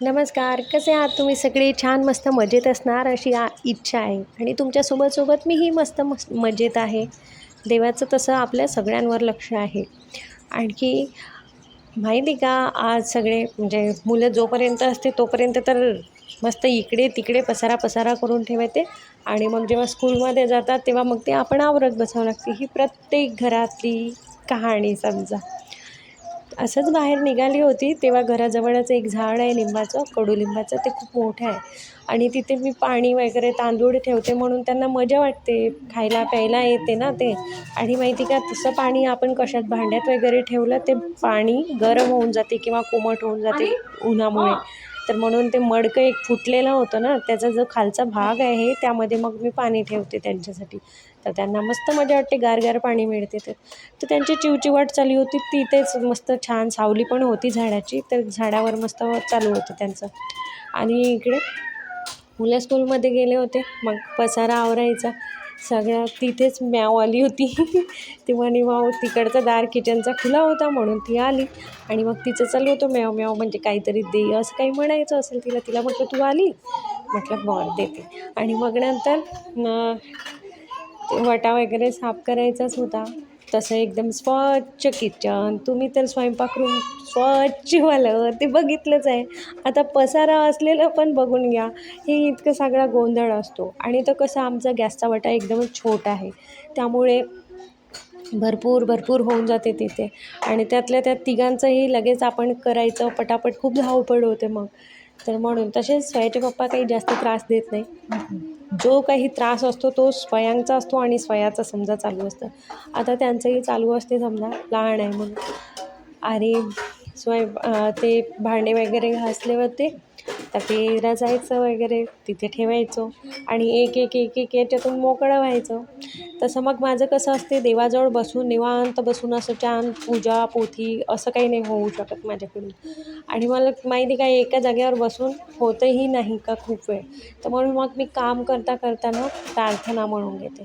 नमस्कार कसे आहात तुम्ही? सगळे छान मस्त मजेत असणार अशी आ इच्छा आहे. आणि तुमच्यासोबत सोबत मीही मस्त मस् मजेत आहे. देवाचं तसं आपल्या सगळ्यांवर लक्ष आहे. आणखी माहिती का आज सगळे म्हणजे मुलं जोपर्यंत असते तोपर्यंत तर मस्त इकडे तिकडे पसारा पसारा करून ठेवायचे. आणि मग जेव्हा स्कूलमध्ये जातात तेव्हा मग ते आपण आवरत बसावं लागते. ही प्रत्येक घरातली कहाणी समजा असंच बाहेर निघाली होती तेव्हा घराजवळच एक झाड आहे लिंबाचं कडुलिंबाचं ते खूप मोठं आहे. आणि तिथे मी पाणी वगैरे तांदूळ ठेवते म्हणून त्यांना मजा वाटते खायला प्यायला येते ना ते. आणि माहिती का तसं पाणी आपण कशात भांड्यात वगैरे ठेवलं ते पाणी गरम होऊन जाते किंवा कोमट होऊन जाते उन्हामुळे. तर म्हणून ते मडकं एक फुटलेलं होतं ना त्याचा जो खालचा भाग आहे त्यामध्ये मग मी पाणी ठेवते त्यांच्यासाठी. तर त्यांना मस्त मजा वाटते गार पाणी मिळते तर तर त्यांची चिवचिवाट चालू होती तिथेच मस्त छान सावली पण होती झाडाची तर झाडावर मस्त चालू होतं त्यांचं. आणि इकडे मुलं स्कूलमध्ये गेले होते मग पसारा आवरायचा. सगळ्या तिथेच म्याव आली होती. ती म्हणे वाव तिकडचा दार किचनचा खुला होता म्हणून ती आली. आणि मग तिचं चालू होतं म्याव म्याव म्हणजे काहीतरी दे असं काही म्हणायचं असेल तिला तिला म्हटलं तू आली? म्हटलं बरं देते. आणि मग नंतर वटा वगैरे साफ करायचाच होता. तसं एकदम स्वच्छ किचन. तुम्ही तर स्वयंपाकरूम स्वच्छवालं ते बघितलंच आहे. आता पसारा असलेलं पण बघून घ्या. हे इतकं सगळा गोंधळ असतो. आणि तो कसं आमचा गॅसचा वटा एकदमच छोटा आहे. त्यामुळे भरपूर भरपूर होऊन जाते तिथे. आणि त्यातल्या त्यात तिघांचंही लगेच आपण करायचं पटापट खूप धावपळ होते मग. तर म्हणून तसेच स्वयाचे पप्पा काही जास्त त्रास देत नाही. जो काही त्रास असतो तो स्वयांचा असतो आणि स्वयाचा समजा चालू असतं. आता त्यांचंही चालू असते समजा लहान आहे म्हणून. आणि स्वयं ते भांडे वगैरे घासल्यावर ते तर ते जायचं वगैरे तिथे ठेवायचो. आणि एक एक एक एक याच्यातून मोकळं व्हायचं. तसं मग माझं कसं असते देवाजवळ बसून निवांत बसून असं छान पूजा पोथी असं काही नाही होऊ शकत माझ्याकडून. आणि मला माहिती काय एका जागेवर बसून होतही नाही का खूप वेळ? तर म्हणून मग मी काम करता करताना प्रार्थना म्हणून घेते.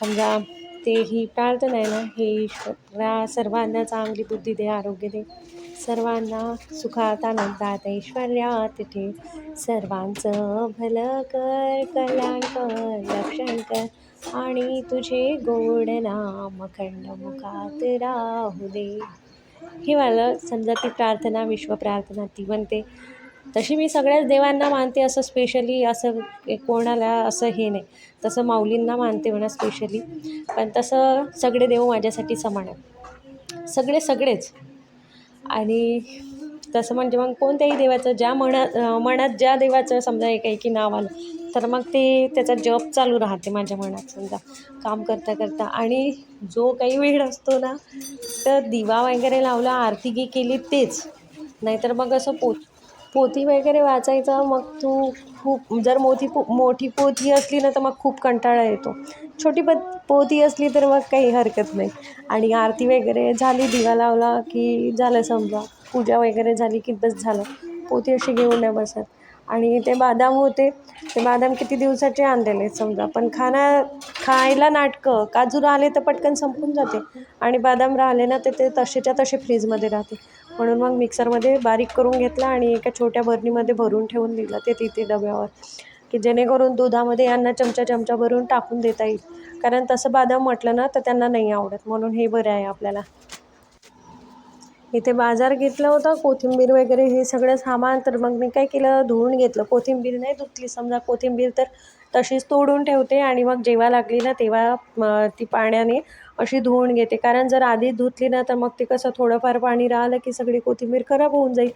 समजा ते ही प्रार्थना आहे ना हे ईश्वरा सर्वांना चांगली बुद्धी दे आरोग्य दे. सर्वांना सुखात आनंदात ऐश्वर्यात ठेव. सर्वांचं भलं कर कल्याण कर रक्षण कर. आणि तुझे गोड नाम खंड मुखात राहू दे. हे मला समजा ती प्रार्थना विश्वप्रार्थना ती म्हणते. तशी मी सगळ्याच देवांना मानते असं स्पेशली असं कोणाला असं हे नाही. तसं माऊलींना मानते म्हणा स्पेशली पण तसं सगळे देव माझ्यासाठी समान आहे सगळे सगळेच. आणि तसं म्हणजे मग कोणत्याही देवाचं ज्या मना मनात ज्या देवाचं समजा एक एकी नाव आलं तर मग ते त्याचा जप चालू राहते माझ्या मनात समजा काम करता करता. आणि जो काही वेळ असतो ना तर दिवा वगैरे लावला आरती गी केली तेच. नाहीतर मग असं पोच पोथी वगैरे वाचायचं मग तू खूप जर मोठी पो मोठी पोथी असली ना तर मग खूप कंटाळा येतो. छोटी प पोथी असली तर मग काही हरकत नाही. आणि आरती वगैरे झाली दिवा लावला की झालं समजा. पूजा वगैरे झाली की बस झालं. पोथी अशी घेऊन नाही बसत. आणि ते बदाम होते ते बदाम किती दिवसाचे आणलेले समजा. पण खाना खायला नाटकं काजू राहिले तर पटकन संपून जाते. आणि बदाम राहिले ना ते तसेच्या तसे फ्रीजमध्ये राहते. म्हणून मग मिक्सरमध्ये बारीक करून घेतला आणि एका छोट्या बरणीमध्ये भरून ठेवून दिलं ते तिथे डब्यावर की जेणेकरून दुधामध्ये यांना चमचा चमचा भरून टाकून देता येईल. कारण तसं बादाम म्हटलं ना तर त्यांना नाही आवडत. म्हणून हे बरं आहे आपल्याला. इथे बाजार घेतला होता कोथिंबीर वगैरे हे सगळं सामान. तर मग मी काय केलं धुवून घेतलं. कोथिंबीर नाही धुतली. समजा कोथिंबीर तर तशीच तोडून ठेवते. आणि मग जेव्हा लागली ना तेव्हा ती पाण्याने अशी धुवून घेते. कारण जर आधी धुतली ना तर मग ते कसं थोडंफार पाणी राहिलं की सगळी कोथिंबीर खराब होऊन जाईल.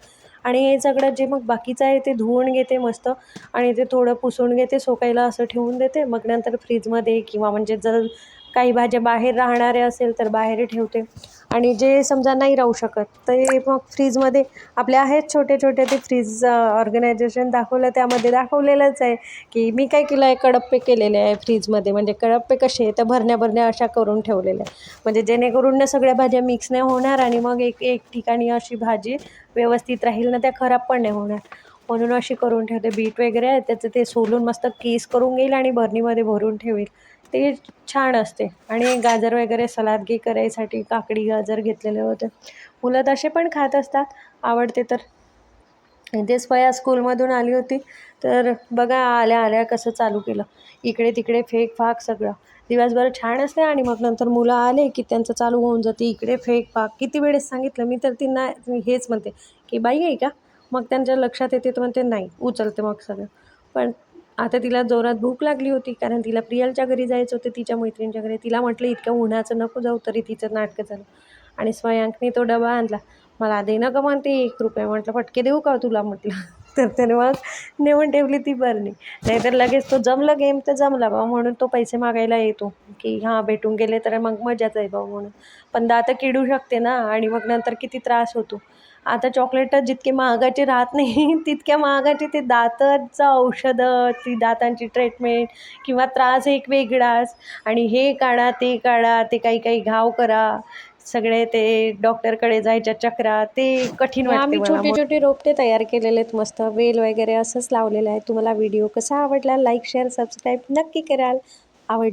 आणि हे सगळं जे मग बाकीचं आहे ते धुवून घेते मस्त. आणि ते थोडं पुसून घेते सोकायला असं ठेवून देते. मग नंतर फ्रीजमध्ये किंवा म्हणजे जर काही भाज्या बाहेर राहणाऱ्या असेल तर बाहेर ठेवते. आणि जे समजा नाही राहू शकत ते मग फ्रीजमध्ये आपले आहेत छोटे छोटे ते फ्रीज ऑर्गनायझेशन दाखवलं त्यामध्ये दाखवलेलंच आहे की मी काय केलं आहे कडप्पे केलेले आहे फ्रीजमध्ये. म्हणजे कडप्पे कसे तर भरण्या भरण्या अशा करून ठेवलेल्या आहे म्हणजे जेणेकरून ना सगळ्या भाज्या मिक्स नाही होणार आणि मग एक एक ठिकाणी अशी भाजी व्यवस्थित राहील ना त्या खराब पण नाही होणार. म्हणून अशी करून ठेवते. बीट वगैरे आहे त्याचं ते सोलून मस्त केस करून घेईल आणि भरणीमध्ये भरून ठेवेल. ते छान असते. आणि गाजर वगैरे सलादगी करायसाठी काकडी गाजर घेतलेले होते. मुलं तसे पण खात असतात. आवडते तर. इथे स्वया स्कूलमधून आली होती. तर बघा आल्या आल्या कसं चालू केलं. इकडे तिकडे फेक फाक सगळं. दिवसभर छान असते आणि मग नंतर मुलं आले की त्यांचं चालू होऊन जाते. इकडे फेक फाक. किती वेळेस सांगितलं? मी तर तिला हेच म्हणते की बाई आहे का मग त्यांच्या लक्षात येते तर म्हणते नाही उचलते मग सगळं. पण आता तिला जोरात भूक लागली होती कारण तिला प्रियलच्या घरी जायचं होतं तिच्या मैत्रिणीच्या घरी. तिला म्हटलं इतक्या उन्हाचं नको जाऊ तरी तिचं नाटकं झालं. आणि स्वयंकने तो डबा आणला. मला दे ना का म्हणते एक रुपये. म्हटलं फटके देऊ का तुला? म्हटलं. तर त्याने मग नेऊन ठेवली ती बरणी. नाहीतर लगेच तो जमलं गेम तर जमला बा म्हणून तो पैसे मागायला येतो. की हां भेटून गेले तर मग मजाच आहे बा म्हणून. पण दात किडू शकते ना आणि मग नंतर किती त्रास होतो. आता चॉकलेट जितके महागाचे राहत नाही तितक्या महागाचे ते दाताचं औषधं ती दातांची ट्रीटमेंट किंवा त्रास एक वेगळाच. आणि हे काढा ते काढा ते काही काही घाव करा. सगळे ते डॉक्टरकडे जायच्या चक्रा ते कठीण आम्ही. छोटे छोटे रोपटे तयार केलेले आहेत मस्त. वेल वगैरे असंच लावलेलं आहे. तुम्हाला व्हिडिओ कसा आवडला लाईक शेअर सबस्क्राईब नक्की कराल. आवडला